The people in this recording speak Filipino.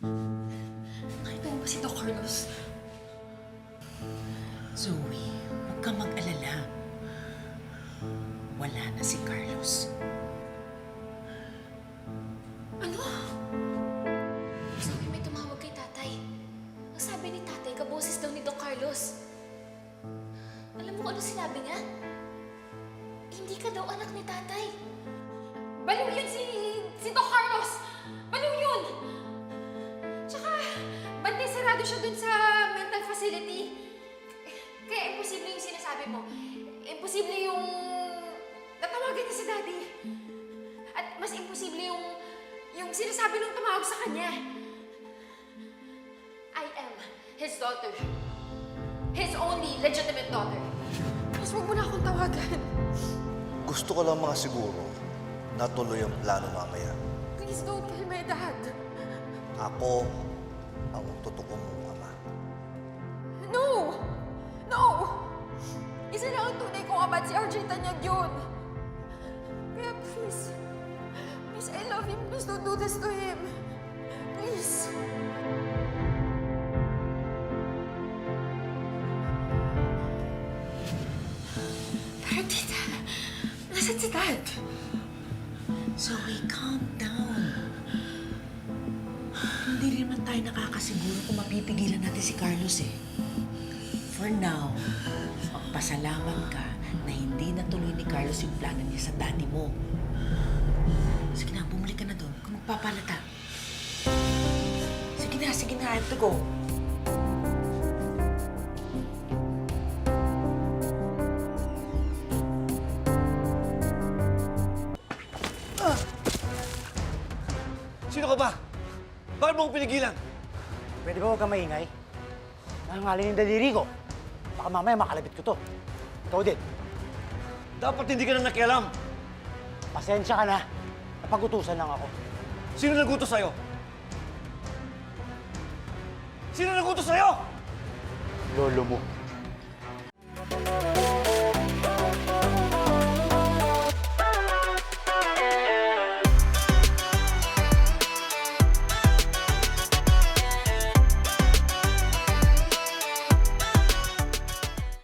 Nakita mo ba si Doc Carlos? Zoe, huwag kang mag-alala. Wala na si Carlos. Ano? Zoe, may tumawag kay tatay. Ang sabi ni tatay, kaboses daw ni Doc Carlos. Alam mo kung ano sinabi niya? Hindi ka daw anak ni tatay. Baliw yun si... sarado siya dun sa mental facility. Kaya imposible yung sinasabi mo. Imposible yung... natawagan niya si Daddy. At mas imposible yung... yung sinasabi nung tumawag sa kanya. I am his daughter. His only legitimate daughter. Mas huwag mo na akong tawagan. Gusto ko lang mga siguro na tuloy ang plano mamaya. Please don't kill my dad. Ako lang ang tunay kong ama at si RJ Tanyag yun. Kaya please, please, I love him. Please don't do this to him. Please. Pero tita, nasan si dad? Zoe, calm down. Hindi rin naman tayo nakakasiguro kung mapipigilan natin si Carlos eh. For now, magpasalamat ka na hindi natuloy ni Carlos yung plano niya sa daddy mo. Sige na, bumalik ka na doon. Kung magpapalata. Sige na, sige na. I have to go. Sino ka ba? Bakit mo ko pinigilan? Pwede ba huwag kang maingay? Nangangalin yung daliri ko. Baka mamaya makalabit ko to. Ikaw din. Dapat hindi ka na nakialam. Pasensya ka na. Napagutusan lang ako. Sino nagutos sa'yo? Sino nagutos sa'yo? Lolo mo.